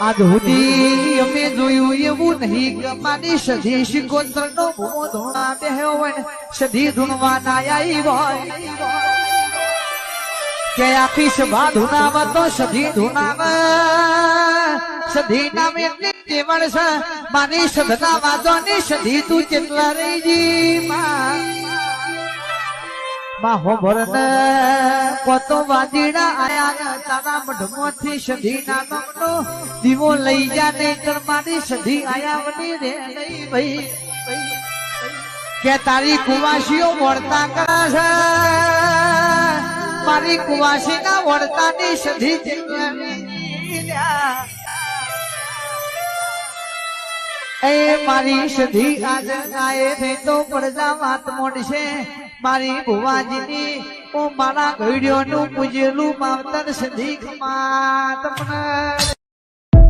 આજ અમે જોયું એવું નહીં મારી સધી શિકોત્ર નો ભૂમો ધોણા બેહ્યો હોય ને, સધી ધૂણવા ના આવી હોય. કે આખી સભા ધૂનામાં તો સધી ધૂનામાં સધી નામ એટલી કેવળ છે. મારી સધના વાજવાની સધી તું કેટલા રહી જી, માં. માં હોભરને કોતો વાજીડા આયા તારા મઢમાંથી સધી કે તારી કુવાસીઓ વળતા કરા છે? મારી કુવાસી ના વળતાની સધી એ મારી સધી આજે ગાય થઈ તો પડદા વાત મોડશે. મારી ભુવાજીની ઓ મારા ઘડિયોનું પૂજેલું માવતર સધી ખમા તમને